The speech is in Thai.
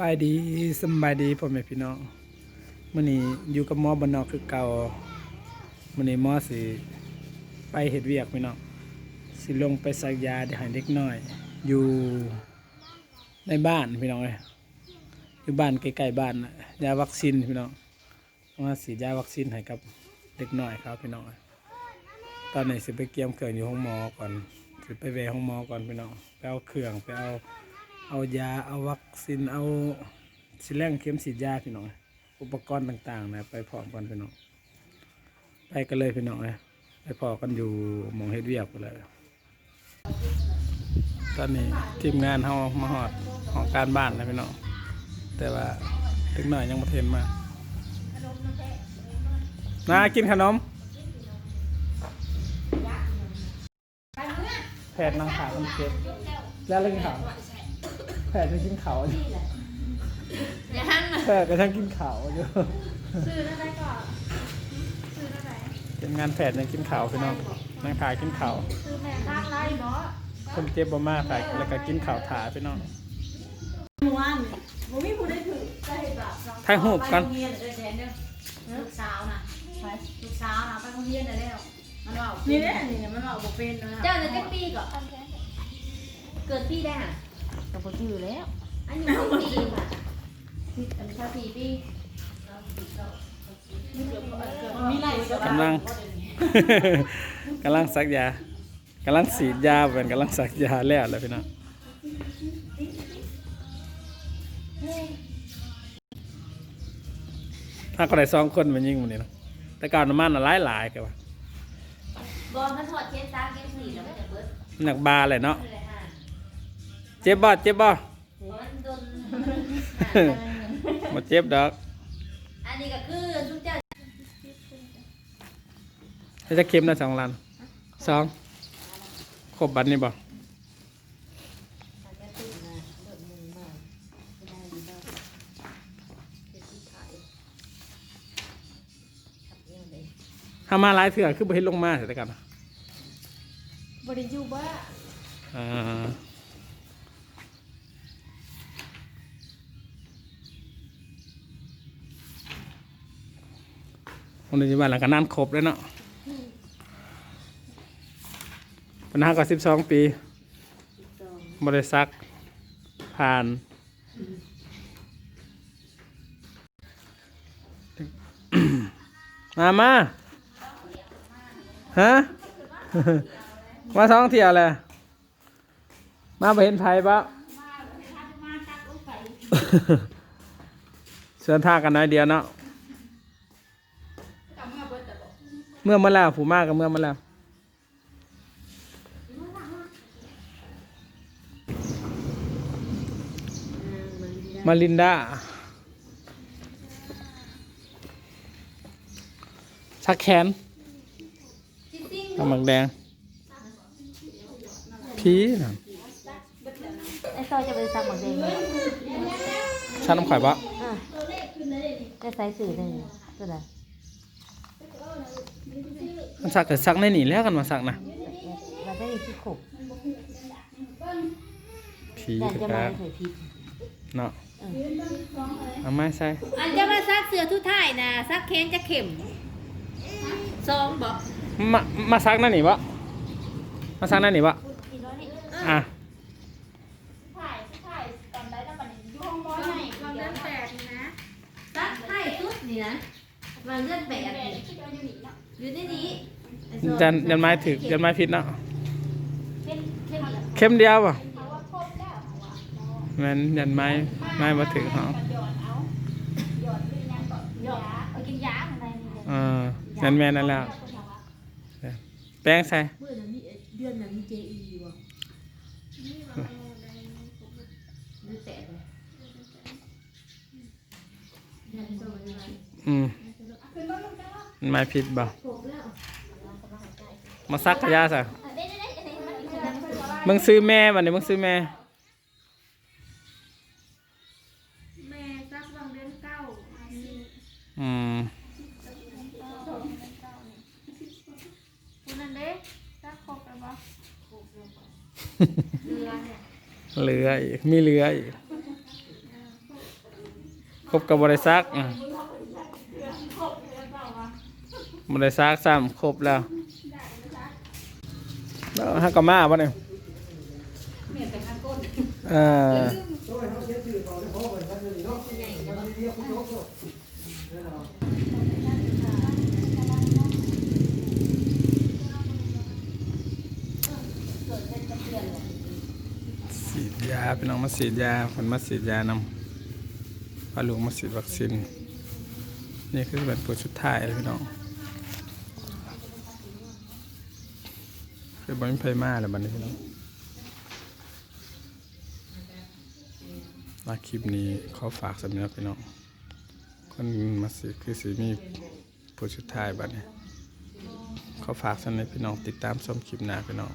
บายดีสบายดีพ่อแม่พี่น้องมื้อนี้อยู่กับหมอบนนอกคือเก่ามื้อนี้หมอสิไปเฮ็ดเวียกพี่น้องสิลงไปสักยาให้เด็กน้อย อยู่ในบ้านพี่น้องเอ้ยอยู่บ้านใกล้ๆบ้านนะยาวัคซีนพี่น้องมาสียาวัคซีนให้กับเด็กน้อยครับพี่น้องตอนนี้สิไปเกี่ยมเครื่องอยู่ห้องหมอก่อนสิไปแวห้องหมอก่อนพี่น้องไปเอาเครื่องไปเอา เอายาเอาวัคซีนเอาสิแลงเข็มฉีดยาพี่น้องอุปกรณ์ต่างๆ นะ ไปพร้อมกันพี่น้องไปกันเลยพี่น้องเลยไปพอกันอยู่มองเฮ็ดเวียกกันเลยตอนนี้ทีมงานเฮามาหอดของการบ้านนะพี่น้องแต่ว่าถึงหน่อยยังมาเทนมานากินขนม แพทย์นางขามันเจ็บแล้วเรื่องขาว แพทย์จะกินเขาวอยู่ยังแพทย์ก็ทั้งกินเขาวอยู่ซื้อได้ก่อนซื้อได้ไหนเป็นงานแพทย์ยังกินเขาวพี่น้องนางขายกินเขาวซื้อแม่ข้างไรเนาะคนเจ็บบ่มากแต่แล้วก็กินเขาวถาพี่น้องวันผมมีผู้ได้ถือจะเห็นแบบถ่ายรูปกันไปโรงเรียนเด้อแทนเด้อลูกสาวน่ะไปลูกสาวน่ะไปโรงเรียนได้แล้วมันว่านี่เนี่ยนี่เนี่ยมันบอกบ่เป็นนะเจ้าเนี่ยจักปีก่อนเกิดปีได้ห่ะ ก็บ่ถือแล้ว อันนี้ปีค่ะอันนี้ถ้าปีปีมีไรกำลังกำลังซักยากำลังสีดยาเป็นกำลังซักยาแล้วเลยพี่น้องถ้าก็ได้สองคนมันยิ่งมันนี่เนาะแต่ก่อนน้ำมันน่ะหลายหลายๆกันว่าบอลมันถอดเกณฑ์สามเกณฑ์สี่แล้วมันจะเบิดหนักบาเลยเนาะ เลยห่ะเจ็บบ่เจ็บบ่มันโดนมาเจ็บดอกอันนี้ก็คือทุกเจ้าให้จะเข็มนะสองลันสองครบบัตรนี่บ่ถ้ามาหลายเถื่อคือบ่เห็นลงมาเสร็จแล้วกันบ่ได้อยู่บ้าอ่า คนปัจจุบันหลังกันนั่นครบแล้วเนาะปัญหาก็สิบสองปีบริษัทผ่านมามาฮะ มาท่องเที่ยวเลยมาไปเห็นไผปะเชิญท่ากันน้อยเดียวเนาะ เมื่อเมื่อแล้วผูมากกับเมื่อเมื่อแล้วมาลินดาชักแขนทำหมักแดง พีน่ะไอ้ซอยจะไปซักหมดเองชาน้ำข่อยปะจะใส่สื่อหนึ่งตัวไหน มันสักแต่สักในนี่แล้วกันมาสักนะเราได้ที่ขบผีแต่จะกมาระใส่พิษเนาะเอาไม้ใส่อันจะมาซักเสือทุท่ายนะซักแขนจะเข็มซองบอกมามาซักนั่นนี่ปะมาซักนั่นนี่ปะอะตอนนั้นแปดนะ ซักให้ชุดนี่นะมันเลื่อนแปดนี่อยู่ในนี้ไอ้ซองยันยันไม้ถึกยันไม้พิษเนาะเข้มเข้มเหรอเข้มเดียวปะแมันยันไม้ไม้มาถึงเขาหยอดเอากินยาอะไรนี่เลยเออยันแม่นั่นแล้ว แป้งใส่ เมื่อนั้นมีเดือนนั้นมี JE บ่เลื่อนแปดเลย อืม ไม้พิษบ่มาซักกระยาซะมึงซื้อแม่วันนี้มึงซื้อแม่ แม่ซักบางเดือนเก้าอืมคนนั้นเด้ซักครบแล้วบ่เรือเนี่ยเหลืออีกมีเหลืออีกรบกับบริษัทอะ บริษัทซ้ำครบแล้วแล้วฮักกามาป่ะเนี่ยเออฉีดยาพี่น้องมาฉีดยาคนมาฉีดยานำพาลูกมาฉีดวัคซีนนี่คือแบบตัวชุดท้ายเลยพี่น้อง คือบอลไพมาแล้วบัดนี้พี่น้องลาคลิปนี้ขอฝากสำหรับพี่น้อง คนมาสิคือสีมีผู้ชุดท้ายบัดนี้ขอฝากสำหรับพี่น้องติดตามชมคลิปหน้าพี่น้อง